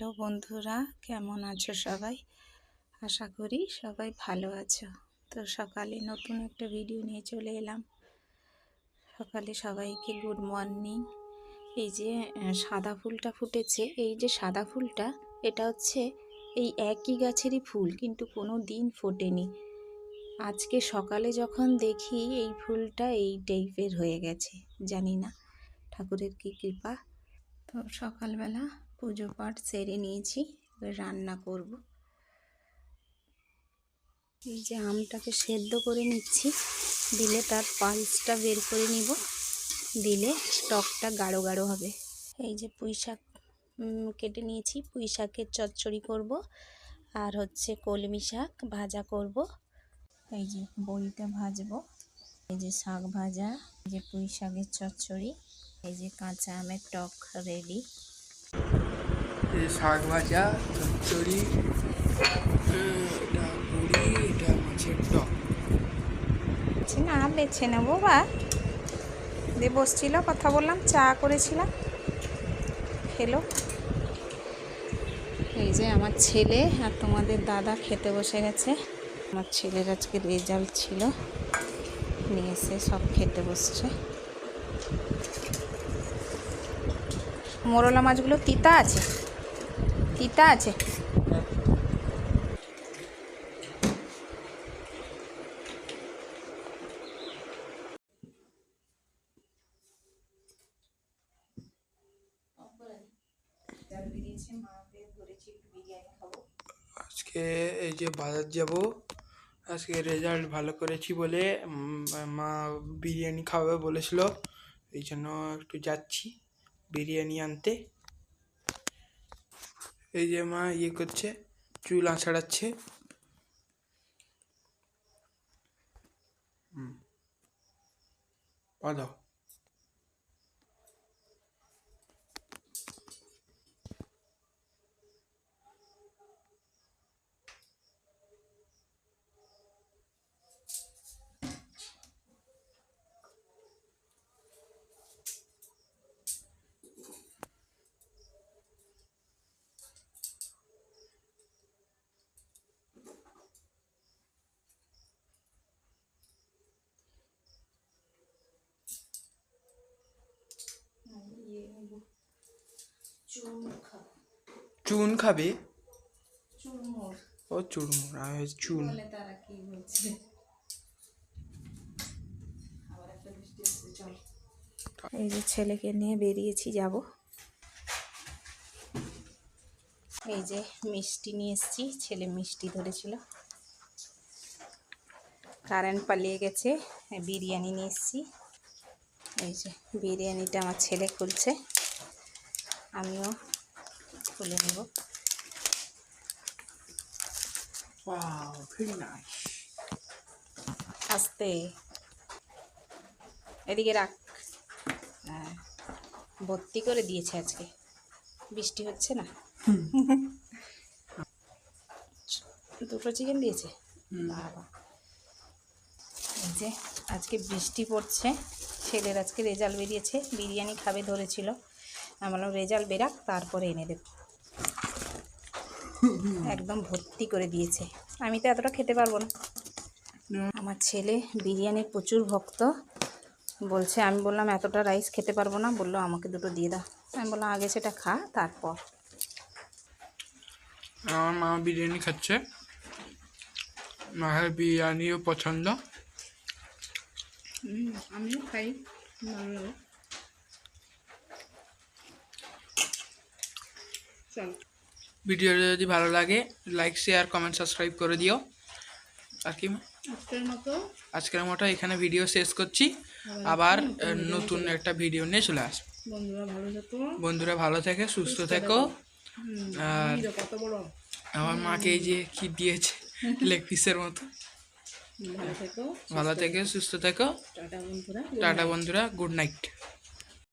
Hello বন্ধুরা, কেমন আছো সবাই? আশা করি সবাই ভালো আছো। তো সকালে নতুন একটা ভিডিও নিয়ে চলে এলাম। সকালে সবাইকে গুড মর্নিং এই যে সাদা ফুলটা ফুটেছে, এই যে সাদা ফুলটা, এটা হচ্ছে এই একই গাছেরই ফুল, কিন্তু কোনো দিন ফোটেনি। আজকে সকালে যখন দেখি এই ফুলটা, এই টাইপের হয়ে গেছে, জানি না। ঠাকুরের কি কৃপা। তো সকালবেলা পুজো পাঠ সেরে নিয়েছি, এবার রান্না করব। এই যে আমটাকে সেদ্ধ করে নিচ্ছি, দিলে তার পালসটা বের করে নিব, দিলে টকটা গাঢ় গাঢ় হবে। এই যে পুঁই শাক কেটে নিয়েছি, পুঁই শাকের চচ্চড়ি করব, আর হচ্ছে কলমি শাক ভাজা করব। এই যে বড়িটা ভাজবো, এই যে শাক ভাজা, এই যে পুঁই শাকের চচ্চড়ি, এই যে কাঁচা আমের টক রেডি। শাক ভাজা, চচ্চড়ি, এটা পুরি, এটা মাছের টক। না, বেছে নেব বা। দিয়ে বসছিল, কথা বললাম, চা করেছিলাম। খেলো। এই যে আমার ছেলে আর তোমাদের দাদা খেতে বসে গেছে। আমার ছেলের আজকে রেজাল্ট ছিল। নিয়ে এসে সব খেতে বসছে। মোরলা মাছগুলো তিতা আছে? তিতা আছে। আজকে এই যে বাজার যাব, আজকে রেজাল্ট ভালো করেছি বলে মা বিরিয়ানি খাওয়াবে বলেছিল, এই জন্য একটু যাচ্ছি বিরিয়ানি আনতে। এই যে মা ইয়ে করছে চুল আছাড়াচ্ছে। হুম। বাঁধাও চুন খাবে? ও চুরমুর আমি চুন। এই যে ছেলেকে নিয়ে বেরিয়েছি যাব। এই যে মিষ্টি নিয়ে এসেছি ছেলে মিষ্টি ধরেছিল। কারেন্ট পালিয়ে গেছে বিরিয়ানি নিয়ে এসেছি। এই যে বিরিয়ানিটা আমার ছেলে খুলছে। আমিও খুলে নেব। Wow, nice. আস্তে। এদিকে রাখ। হ্যাঁ ভর্তি করে দিয়েছে আজকে। বৃষ্টি হচ্ছে না? দুটো চিকেন দিয়েছে? বাবা। এই যে আজকে বৃষ্টি পড়ছে। ছেলের আজকে রেজাল্ট বেরিয়েছে। বিরিয়ানি খাবে ধরেছিল। আমরা রেজাল্ট বেরাক তারপরে এনে দেব। একদম ভর্তি করে দিয়েছে। আমি তো এতটা খেতে পারব না। আমার ছেলে বিরিয়ানির প্রচুর ভক্ত। বলছে আমি বললাম এতটা রাইস খেতে পারব না। বলল আমাকে দুটো দিয়ে দাও। আমি বললাম আগে সেটা খা তারপর। আমার মা বিরিয়ানি খাচ্ছে। মায়ের বিরিয়ানিও পছন্দ। আমিও খাই ভালো লাগে। চল। ভিডিওটা যদি ভালো লাগে লাইক শেয়ার কমেন্ট সাবস্ক্রাইব করে দিও। আর কি? আজকের মতো এখানে ভিডিও শেষ করছি। আবার নতুন একটা ভিডিও নিয়ে চলে আসব। বন্ধুরা ভালো থেকো। সুস্থ থেকো। আর আমার মাকে এই যে কি দিয়েছে লেগ পিসের মতো। ভালো থেকো ভালো থেকে সুস্থ থেকো। টাটা বন্ধুরা টাটা বন্ধুরা গুড নাইট